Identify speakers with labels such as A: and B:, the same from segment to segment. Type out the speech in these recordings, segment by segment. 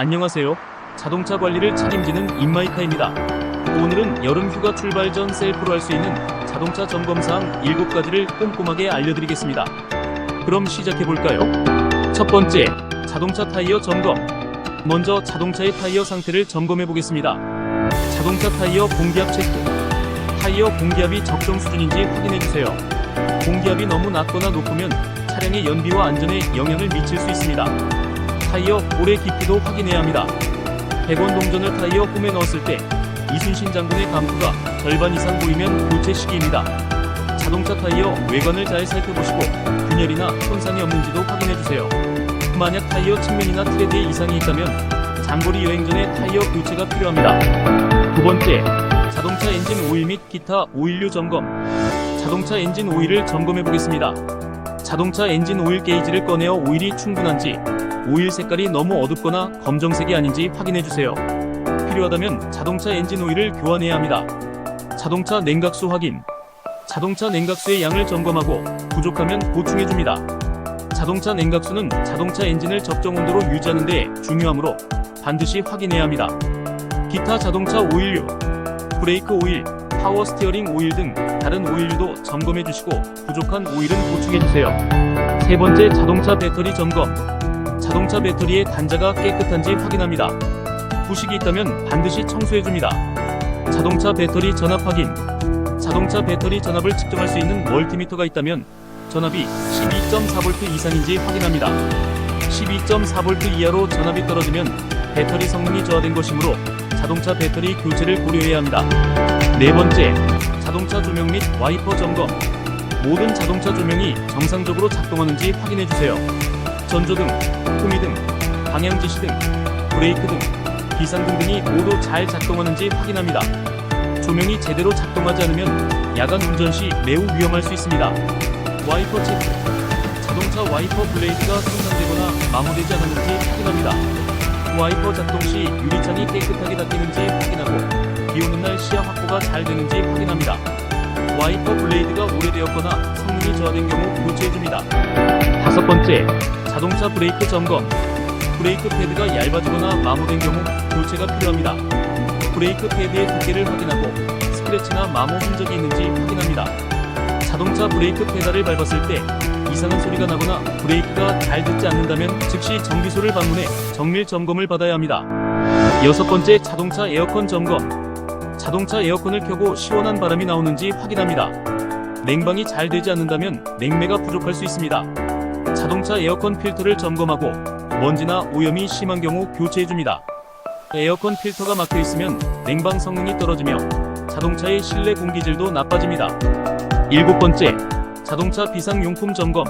A: 안녕하세요. 자동차 관리를 책임지는 인마이카입니다. 오늘은 여름 휴가 출발 전 셀프로 할 수 있는 자동차 점검 사항 7가지를 꼼꼼하게 알려드리겠습니다. 그럼 시작해 볼까요? 첫 번째, 자동차 타이어 점검. 먼저 자동차의 타이어 상태를 점검해 보겠습니다. 자동차 타이어 공기압 체크. 타이어 공기압이 적정 수준인지 확인해 주세요. 공기압이 너무 낮거나 높으면 차량의 연비와 안전에 영향을 미칠 수 있습니다. 타이어 오래 깊이도 확인해야 합니다. 100원 동전을 타이어 홈에 넣었을 때 이순신 장군의 감프가 절반 이상 보이면 교체 시기입니다. 자동차 타이어 외관을 잘 살펴보시고 균열이나 손상이 없는지도 확인해주세요. 만약 타이어 측면이나 트레드에 이상이 있다면 장거리 여행 전에 타이어 교체가 필요합니다. 두 번째, 자동차 엔진 오일 및 기타 오일류 점검. 자동차 엔진 오일을 점검해 보겠습니다. 자동차 엔진 오일 게이지를 꺼내어 오일이 충분한지 오일 색깔이 너무 어둡거나 검정색이 아닌지 확인해 주세요. 필요하다면 자동차 엔진 오일을 교환해야 합니다. 자동차 냉각수 확인. 자동차 냉각수의 양을 점검하고 부족하면 보충해 줍니다. 자동차 냉각수는 자동차 엔진을 적정 온도로 유지하는 데 중요하므로 반드시 확인해야 합니다. 기타 자동차 오일류, 브레이크 오일, 파워 스티어링 오일 등 다른 오일류도 점검해 주시고 부족한 오일은 보충해 주세요. 세 번째 자동차 배터리 점검. 자동차 배터리의 단자가 깨끗한지 확인합니다. 부식이 있다면 반드시 청소해줍니다. 자동차 배터리 전압 확인. 자동차 배터리 전압을 측정할 수 있는 멀티미터가 있다면 전압이 12.4V 이상인지 확인합니다. 12.4V 이하로 전압이 떨어지면 배터리 성능이 저하된 것이므로 자동차 배터리 교체를 고려해야 합니다. 네 번째, 자동차 조명 및 와이퍼 점검. 모든 자동차 조명이 정상적으로 작동하는지 확인해 주세요. 전조등, 후미등, 방향지시 등, 브레이크 등, 비상등 등이 모두 잘 작동하는지 확인합니다. 조명이 제대로 작동하지 않으면 야간 운전 시 매우 위험할 수 있습니다. 와이퍼 체크. 자동차 와이퍼 블레이드가 손상되거나 마모되지 않았는지 확인합니다. 와이퍼 작동 시 유리창이 깨끗하게 닫히는지 확인하고 비 오는 날 시야 확보가 잘 되는지 확인합니다. 와이퍼 블레이드가 오래되었거나 성능이 저하된 경우 교체해줍니다. 다섯 번째, 자동차 브레이크 점검. 브레이크 패드가 얇아지거나 마모된 경우 교체가 필요합니다. 브레이크 패드의 두께를 확인하고 스크래치나 마모 흔적이 있는지 확인합니다. 자동차 브레이크 페달을 밟았을 때 이상한 소리가 나거나 브레이크가 잘 듣지 않는다면 즉시 정비소를 방문해 정밀 점검을 받아야 합니다. 여섯 번째 자동차 에어컨 점검. 자동차 에어컨을 켜고 시원한 바람이 나오는지 확인합니다. 냉방이 잘 되지 않는다면 냉매가 부족할 수 있습니다. 자동차 에어컨 필터를 점검하고 먼지나 오염이 심한 경우 교체해줍니다. 에어컨 필터가 막혀 있으면 냉방 성능이 떨어지며 자동차의 실내 공기질도 나빠집니다. 일곱 번째, 자동차 비상용품 점검.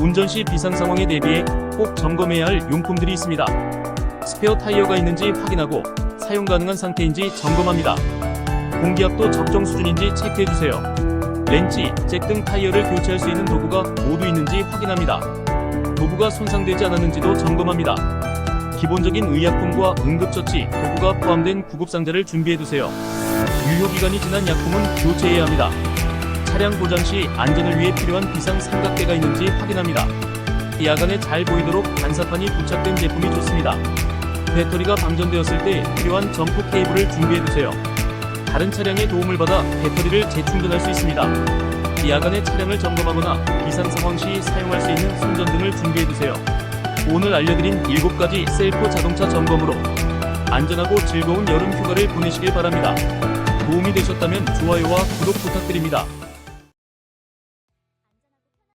A: 운전 시 비상 상황에 대비해 꼭 점검해야 할 용품들이 있습니다. 스페어 타이어가 있는지 확인하고 사용 가능한 상태인지 점검합니다. 공기압도 적정 수준인지 체크해 주세요. 렌치, 잭 등 타이어를 교체할 수 있는 도구가 모두 있는지 확인합니다. 도구가 손상되지 않았는지도 점검합니다. 기본적인 의약품과 응급처치, 도구가 포함된 구급상자를 준비해 두세요. 유효기간이 지난 약품은 교체해야 합니다. 차량 고장 시 안전을 위해 필요한 비상 삼각대가 있는지 확인합니다. 야간에 잘 보이도록 반사판이 부착된 제품이 좋습니다. 배터리가 방전되었을 때 필요한 점프 케이블을 준비해 두세요. 다른 차량의 도움을 받아 배터리를 재충전할 수 있습니다. 야간에 차량을 점검하거나 비상 상황 시 사용할 수 있는 손전 등을 준비해 두세요. 오늘 알려드린 7가지 셀프 자동차 점검으로 안전하고 즐거운 여름 휴가를 보내시길 바랍니다. 도움이 되셨다면 좋아요와 구독 부탁드립니다.